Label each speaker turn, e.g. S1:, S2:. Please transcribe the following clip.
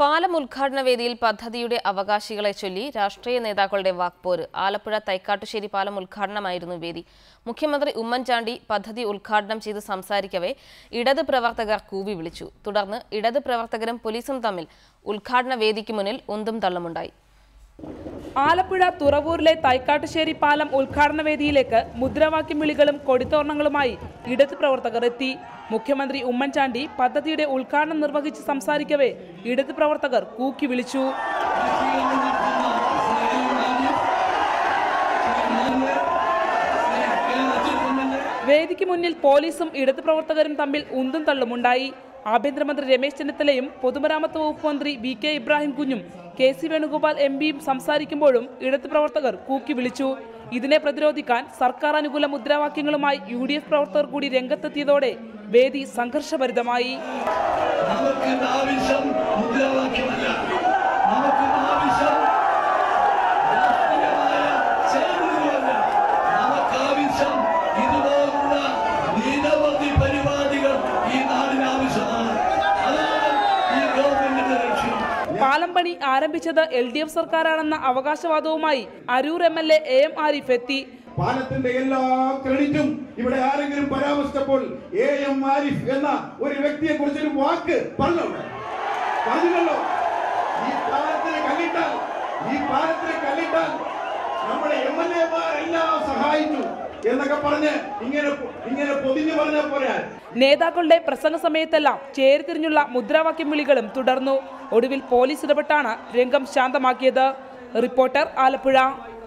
S1: പാലം ഉദ്ഘാടന വേദിയിൽ പദ്ധതിയുടെ അവകാശികളെ ചൊല്ലി രാഷ്ട്രീയ നേതാക്കളുടെ വാക്പോര്. ആലപ്പുഴ തൈക്കാട്ടുശ്ശേരി പാലം ഉദ്ഘാടനമായിരുന്നു വേദി. മുഖ്യമന്ത്രി ഉമ്മൻചാണ്ടി പദ്ധതി ഉദ്ഘാടനം ചെയ്ത് സംസാരിക്കവേ ഇടത് പ്രവർത്തകർ കൂവി വിളിച്ചു. തുടർന്ന് ഇടത് പ്രവർത്തകരും പോലീസും തമ്മിൽ ഉദ്ഘാടന വേദിക്ക് മുന്നിൽ ഉന്തും തള്ളുമുണ്ടായി.
S2: ആലപ്പുഴ തുറവൂരിലെ തൈക്കാട്ടുശ്ശേരി പാലം ഉദ്ഘാടന വേദിയിലേക്ക് മുദ്രാവാക്യം വിളികളും കൊടിത്തോരണങ്ങളുമായി ഇടത് പ്രവർത്തകർ എത്തി. മുഖ്യമന്ത്രി ഉമ്മൻചാണ്ടി പദ്ധതിയുടെ ഉദ്ഘാടനം നിർവഹിച്ച് സംസാരിക്കവേ ഇടത് പ്രവർത്തകർ കൂക്കി വിളിച്ചു. വേദിക്ക് മുന്നിൽ പോലീസും ഇടത് പ്രവർത്തകരും തമ്മിൽ ഉന്തും തള്ളുമുണ്ടായി. ആഭ്യന്തരമന്ത്രി രമേശ് ചെന്നിത്തലയും പൊതുമരാമത്ത് വകുപ്പ് മന്ത്രി വി കെ ഇബ്രാഹിം കുഞ്ഞും കെ സി വേണുഗോപാൽ എം പിയും സംസാരിക്കുമ്പോഴും ഇടത് പ്രവർത്തകർ കൂക്കി വിളിച്ചു. ഇതിനെ പ്രതിരോധിക്കാൻ സർക്കാർ അനുകൂല മുദ്രാവാക്യങ്ങളുമായി യു ഡി എഫ് പ്രവർത്തകർ കൂടി രംഗത്തെത്തിയതോടെ വേദി സംഘർഷഭരിതമായി. പാലം പണി ആരംഭിച്ചത് എൽ ഡി എഫ് സർക്കാരാണെന്ന അവകാശവാദവുമായി Aroor M L A A Arif എത്തി.
S3: പാലത്തിന്റെ എല്ലാ ക്രെഡിറ്റും ഇവിടെ ആരെങ്കിലും പരാമർശിച്ചപ്പോൾ എ എം ആരിഫ് എന്ന ഒരു വ്യക്തിയെ കുറിച്ചൊരു വാക്ക് പറഞ്ഞോ പറഞ്ഞില്ലല്ലോ. ഈ പാലത്തിന് കല്ലിട്ടാൽ ഈ പാലത്തിന് കല്ലിട്ടാൽ നമ്മുടെ എം എൽ എമാരെല്ലാം സഹായിച്ചു എന്നൊക്കെ പറഞ്ഞ് ഇങ്ങനെ ഇങ്ങനെ പൊതിഞ്ഞു പറഞ്ഞ പോരാ.
S2: നേതാക്കളുടെ പ്രസംഗ സമയത്തെല്ലാം ചേരിതിരിഞ്ഞുള്ള മുദ്രാവാക്യം വിളികളും തുടർന്നു. ഒടുവിൽ പോലീസ് ഇടപെട്ടാണ് രംഗം ശാന്തമാക്കിയത്. റിപ്പോർട്ടർ ആലപ്പുഴ.